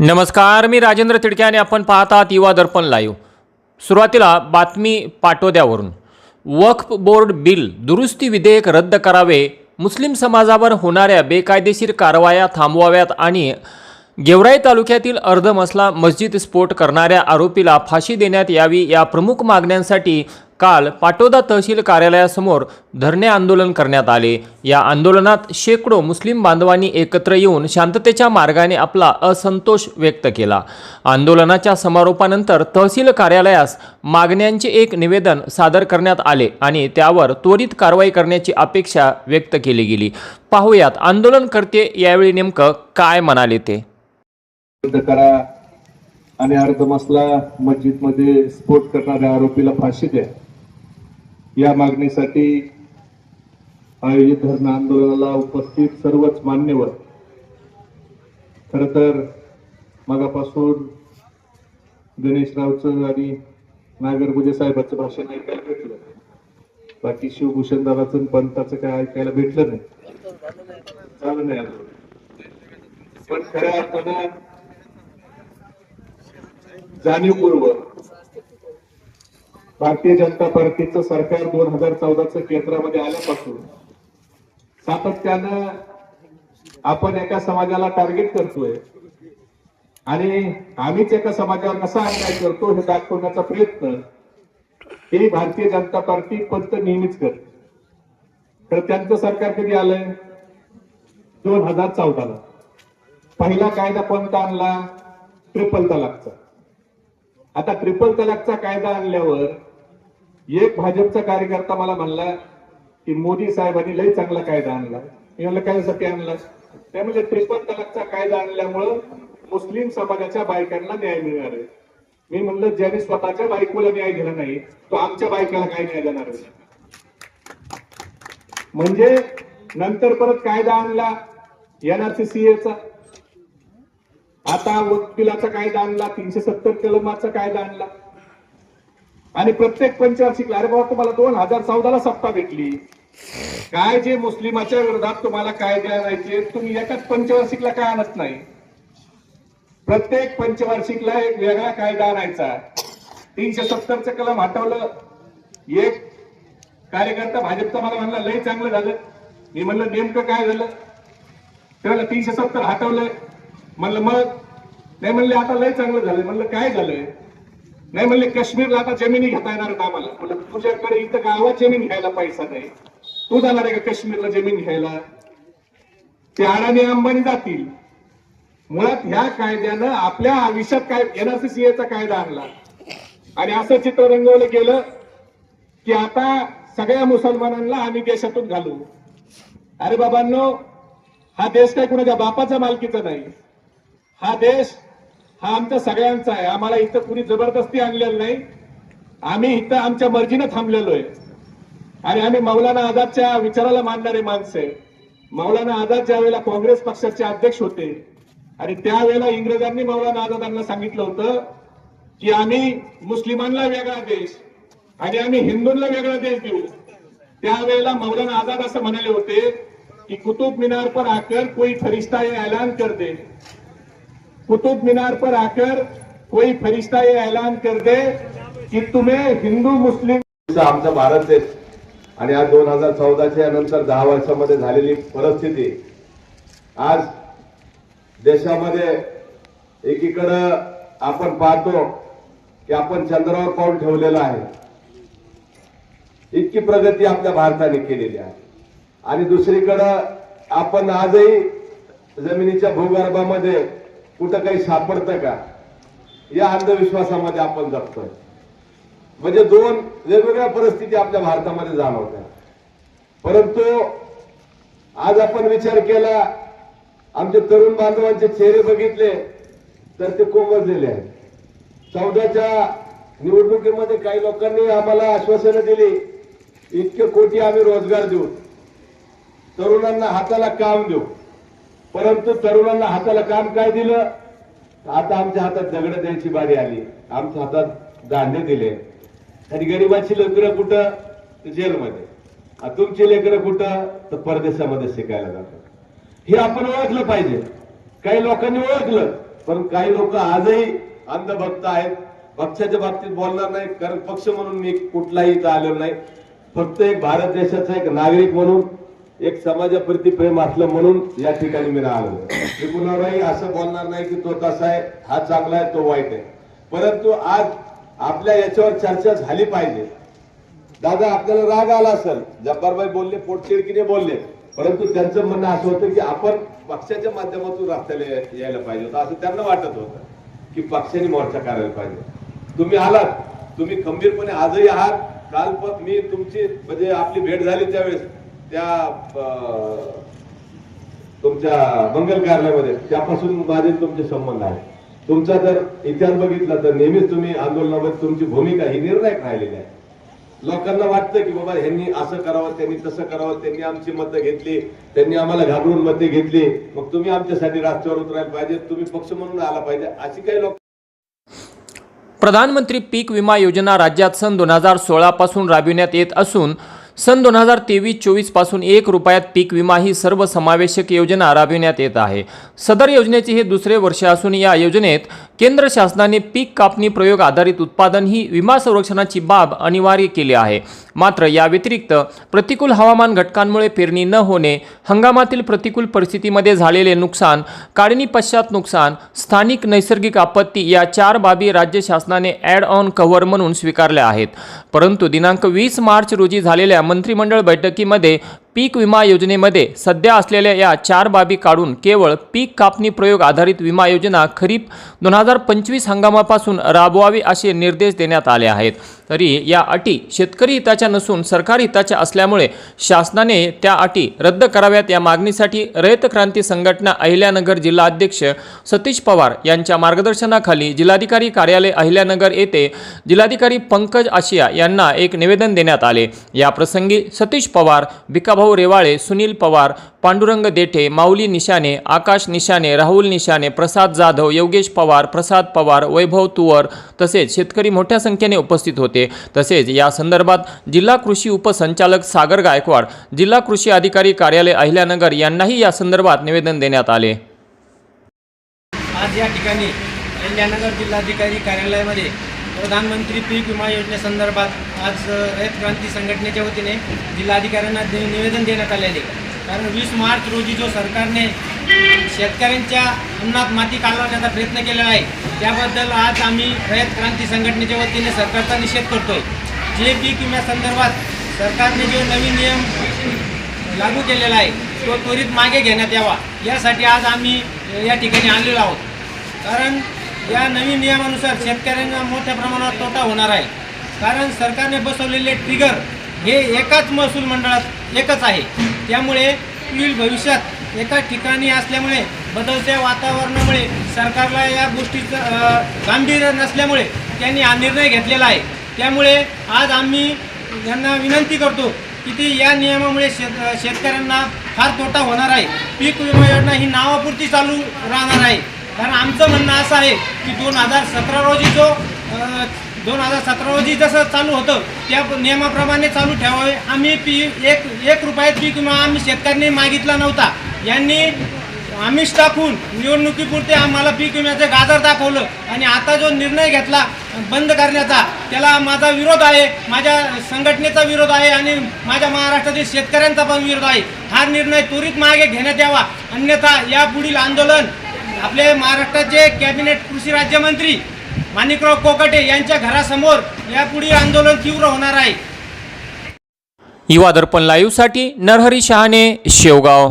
नमस्कार मी राजेंद्र तिडके आणि आपण पाहत आहात युवा दर्पण लाईव्ह सुरुवातीला बातमी पाटोद्यावरून वक्फ बोर्ड बिल दुरुस्ती विधेयक रद्द करावे मुस्लिम समाजावर होणाऱ्या बेकायदेशीर कारवाया थांबवाव्यात आणि गेवराई तालुक्यातील अर्धमसला मस्जिद स्फोट करणाऱ्या आरोपीला फाशी देण्यात यावी या प्रमुख मागण्यांसाठी काल पाटोदा तहसील कार्यालयासमोर धरणे आंदोलन करण्यात आले. या आंदोलनात शेकडो मुस्लिम बांधवांनी एकत्र येऊन शांततेच्या मार्गाने आपला असंतोष व्यक्त केला. आंदोलनाच्या समारोपानंतर तहसील कार्यालयास मागण्यांचे एक निवेदन सादर करण्यात आले आणि त्यावर त्वरित कारवाई करण्याची अपेक्षा व्यक्त केली गेली. पाहूयात आंदोलनकर्ते यावेळी नेमकं काय म्हणाले ते? करा आणि मस्जिदमध्ये स्फोट करणाऱ्या आरोपीला फाशी द्या. या मागणीसाठी आयोजित धरण आंदोलनाला उपस्थित सर्वच मान्यवर. खर तर मगापासून गणेशरावचं आणि नागरगुजे साहेबांचं भाषण ऐकायला भेटलं बाकी शिवभूषण दादाचं पंताचं काय ऐकायला भेटलं नाही. झालं नाही पण खऱ्या अर्थानं जाणीवपूर्वक भारतीय जनता पार्टीचं सरकार दोन हजार चौदाचं केंद्रामध्ये आल्यापासून सातत्यानं आपण एका समाजाला टार्गेट करतोय. आणि आम्हीच एका समाजावर कसा अन्याय करतो हे दाखवण्याचा प्रयत्न हे भारतीय जनता पार्टी पंत नेहमीच करते. तर त्यांचं सरकार कधी आलंय? दोन हजार चौदाला. पहिला कायदा पंत आणला? ट्रिपल तलाकचा. आता ट्रिपल तलाकचा कायदा आणल्यावर एक भाजपचा कार्यकर्ता मला म्हणला की मोदी साहेबांनी लय चांगला कायदा आणला. मी म्हणलं कशासाठी आणला? ते म्हणजे ट्रिपल तलाकचा कायदा आणल्यामुळं मुस्लिम समाजाच्या बायकांना न्याय मिळणार आहे. मी म्हणलं ज्याने स्वतःच्या बायकोला न्याय दिला नाही तो आमच्या बायकाला काय न्याय देणार आहे? म्हणजे नंतर परत कायदा आणला एनआरसीसीएचा आता वकिलाचा कायदा आणला तीनशे सत्तर कलमाचा कायदा आणला. आणि प्रत्येक पंचवार्षिकला अरे बाबा तुम्हाला दोन हजार चौदाला सत्ता भेटली. काय जे मुस्लिमाच्या विरोधात तुम्हाला कायदे आणायचे तुम्ही एकाच पंचवार्षिकला काय आणत नाही? प्रत्येक पंचवार्षिकला एक वेगळा कायदा आणायचा. तीनशे सत्तरचं कलम हटवलं. एक कार्यकर्ता भाजपचा मला म्हणला लय चांगलं झालं. मी म्हणलं नेमकं काय झालं? त्याला तीनशे सत्तर हटवलं म्हणलं मग? नाही म्हणले आता लय चांगलं झालं म्हणलं काय झालंय? नाही म्हणले काश्मीरला आता जमिनी घेता येणार ना आम्हाला. म्हणलं तुझ्याकडे इथं गावात जमीन घ्यायला पैसा नाही. तू जाणार आहे का काश्मीरला जमीन घ्यायला? ते अडाणी अंबानी जातील. मुळात ह्या कायद्यानं आपल्या आयुष्यात काय एनआरसीसीएचा कायदा आणला. आणि असं चित्र रंगवलं गेलं की आता सगळ्या मुसलमानांना आम्ही देशातून घालू. अरे बाबांनो हा देश काय कुणाच्या बापाचा मालकीचा नाही. हा देश हा आमचा सगळ्यांचा आहे. आम्हाला इथं कुणी जबरदस्ती आणलेलं नाही. आम्ही इथं आमच्या मर्जीनं थांबलेलो आहे. आणि आम्ही मौलाना आझादच्या विचाराला मानणारे माणसं आहे. मौलाना आझाद ज्या वेळेला काँग्रेस पक्षाचे अध्यक्ष होते आणि त्यावेळेला इंग्रजांनी मौलाना आझादांना सांगितलं होतं की आम्ही मुस्लिमांना वेगळा देश आणि आम्ही हिंदूंना वेगळा देश देऊ. त्यावेळेला मौलाना आझाद असं म्हणाले होते की कुतुब मिनार पर आकर कोई फरिश्ता ये ऐलान कर दे. कुतुब मीनार पर आकर कोई फरिश्ता ये ऐलान कर दे कि तुम्हें हिंदू मुस्लिम आमचा भारत देश आणि आज दोन हजार चौदाच्या नंतर दहा वर्षामध्ये झालेली परिस्थिती आज देशामध्ये एकीकडं आपण पाहतो की आपण चंद्रावर पाऊल ठेवलेलं आहे. इतकी प्रगती आपल्या भारताने केलेली आहे. आणि दुसरीकडं आपण आजही जमिनीच्या भूगर्भामध्ये कुठं काही सापडतं का? या अंधविश्वासामध्ये आपण जगतोय. म्हणजे दोन वेगवेगळ्या परिस्थिती आपल्या भारतामध्ये जाणवत्या. परंतु आज आपण विचार केला आमचे तरुण बांधवांचे चेहरे बघितले तर ते कोमजलेले आहेत. चौदाच्या निवडणुकीमध्ये काही लोकांनी आम्हाला आश्वासनं दिली इतके कोटी आम्ही रोजगार देऊ. तरुणांना हाताला काम देऊ. परंतु तरुणांना हाताला काम काय दिलं? आता आमच्या हातात दगड द्यायची बारी आली. आमच्या हातात दांडे दिले. आणि गरिबाची लेकरं कुठं? तर जेलमध्ये. तुमची लेकरं कुठं? तर परदेशामध्ये शिकायला जातात. हे आपण ओळखलं पाहिजे. काही लोकांनी ओळखलं पण काही लोक आजही अंधभक्त आहेत. पक्षाच्या बाबतीत बोलणार नाही. कारण पक्ष म्हणून मी कुठलाही इथं आलेलो नाही. फक्त एक भारत देशाचा एक नागरिक म्हणून एक समाजाप्रती प्रेम असलं म्हणून या ठिकाणी मी राहिलो. मी कुणालाही असं बोलणार नाही की तो तसा आहे हा चांगला आहे तो वाईट आहे. परंतु आज आपल्या याच्यावर चर्चा झाली पाहिजे. दादा आपल्याला राग आला असेल. जब्बारबाई बोलले पोटचिडकीने बोलले. परंतु त्यांचं म्हणणं असं होतं की आपण पक्षाच्या माध्यमातून रस्त्याला या- यायला पाहिजे होतं. असं त्यांना वाटत होतं की पक्षाने मोर्चा करायला पाहिजे. तुम्ही आलात. तुम्ही खंबीरपणे आजही आहात. काल पण मी तुमची म्हणजे आपली भेट झाली त्यावेळेस. त्या तुमच्या मंगल कार्यालयामध्ये त्यापासून माझे तुमचे संबंध आहे तुमचा जर इतिहास बघितला तर नेहमीच तुम्ही आंदोलनामध्ये तुमची भूमिका ही निर्णायक राहिलेली आहे. लोकांना वाटतं की बाबा ह्यांनी असं करावं त्यांनी तसं करावं त्यांनी आमची मतं घेतली त्यांनी आम्हाला घाबरून मते घेतली. मग तुम्ही आमच्यासाठी रस्त्यावर उतरायला पाहिजे तुम्ही पक्ष म्हणून आला पाहिजे अशी काही लोक प्रधानमंत्री पीक विमा योजना राज्यात सन दोन हजार सोळापासून राबविण्यात येत असून सन दोन हजार तेवीस चोवीसपासून एक रुपयात पीक विमा ही सर्वसमावेशक योजना राबविण्यात येत आहे. सदर योजनेचे हे दुसरे वर्ष असून या योजनेत केंद्र शासनाने पीक कापणी प्रयोग आधारित उत्पादन ही विमा संरक्षणाची बाब अनिवार्य केली आहे. मात्र या व्यतिरिक्त प्रतिकूल हवामान घटकांमुळे पेरणी न होणे हंगामातील प्रतिकूल परिस्थितीमध्ये झालेले नुकसान काढणी पश्चात नुकसान स्थानिक नैसर्गिक आपत्ती या चार बाबी राज्य शासनाने ॲड ऑन कव्हर म्हणून स्वीकारल्या आहेत. परंतु दिनांक वीस मार्च रोजी झालेल्या मंत्रिमंडळ बैठकीमध्ये पीक विमा योजनेमध्ये सध्या असलेल्या या चार बाबी काढून केवळ पीक कापणी प्रयोग आधारित विमा योजना खरीप दोन हजार पंचवीस हंगामापासून राबवावी असे निर्देश देण्यात आले आहेत. तरी या अटी शेतकरी हिताच्या नसून सरकार हिताच्या असल्यामुळे शासनाने त्या अटी रद्द कराव्यात या मागणीसाठी रयत क्रांती संघटना अहिल्यानगर जिल्हा अध्यक्ष सतीश पवार यांच्या मार्गदर्शनाखाली जिल्हाधिकारी कार्यालय अहिल्यानगर येथे जिल्हाधिकारी पंकज आशिया यांना एक निवेदन देण्यात आले. या प्रसंगी सतीश पवार भिकाभाऊ रेवाळे सुनील पवार पांडुरंग देठे माऊली निशाने आकाश निशाने राहुल निशाने प्रसाद जाधव योगेश पवार प्रसाद पवार वैभव तुवर तसेच शेतकरी मोठ्या संख्येने उपस्थित होते. तसेच या संदर्भात जिल्हा कृषी उपसंचालक सागर गायकवाड जिल्हा कृषी अधिकारी कार्यालय अहिल्यानगर यांनाही या संदर्भात निवेदन देण्यात आले. आज या ठिकाणी अहिल्यानगर जिल्हाधिकारी कार्यालयामध्ये प्रधानमंत्री पीक विमा योजनेसंदर्भात आज रयत क्रांती संघटनेच्या वतीने जिल्हाधिकाऱ्यांना दे निवेदन देण्यात आलेले. कारण वीस मार्च रोजी जो सरकारने शेतकऱ्यांच्या अन्नात माती कालवण्याचा प्रयत्न केलेला आहे त्याबद्दल आज आम्ही रयत क्रांती संघटनेच्या वतीने सरकारचा निषेध करतोय. जे पीक विम्यासंदर्भात सरकारने जो नवीन नियम लागू केलेला आहे तो त्वरित मागे घेण्यात यावा. यासाठी आज आम्ही या ठिकाणी आणलेलो आहोत. कारण या नवीन नियमानुसार शेतकऱ्यांना मोठ्या प्रमाणात तोटा होणार आहे. कारण सरकारने बसवलेले ट्रिगर हे एकाच महसूल मंडळात एकच आहे. त्यामुळे पुढील भविष्यात एका ठिकाणी असल्यामुळे बदलत्या वातावरणामुळे सरकारला या गोष्टीचं गांभीर्य नसल्यामुळे त्यांनी हा निर्णय घेतलेला आहे. त्यामुळे आज आम्ही यांना विनंती करतो की ती या नियमामुळे शेत शेतकऱ्यांना फार तोटा होणार आहे. पीक विमा योजना ही नावापुरती चालू राहणार आहे. कारण आमचं म्हणणं असं आहे की दोन हजार सतरा रोजी जो दोन हजार सतरा रोजी जसं चालू होतं त्या नियमाप्रमाणे चालू ठेवावे. आम्ही पी एक एक रुपयात पीक विमा आम्ही शेतकऱ्यांनी मागितला नव्हता. यांनी आमिष टाकून निवडणुकीपुरते आम्हाला पीक विम्याचं गाजर दाखवलं आणि आता जो निर्णय घेतला बंद करण्याचा त्याला माझा विरोध आहे माझ्या संघटनेचा विरोध आहे आणि माझ्या महाराष्ट्रातील शेतकऱ्यांचा पण विरोध आहे. हा निर्णय त्वरित मागे घेण्यात यावा. अन्यथा यापुढील आंदोलन आपले महाराष्ट्राचे कॅबिनेट कृषी राज्यमंत्री माणिकराव कोकाटे यांच्या घरासमोर यापुढे आंदोलन तीव्र होणार आहे. युवा दर्पण लाईव्हसाठी नरहरी शहाणे शेवगाव.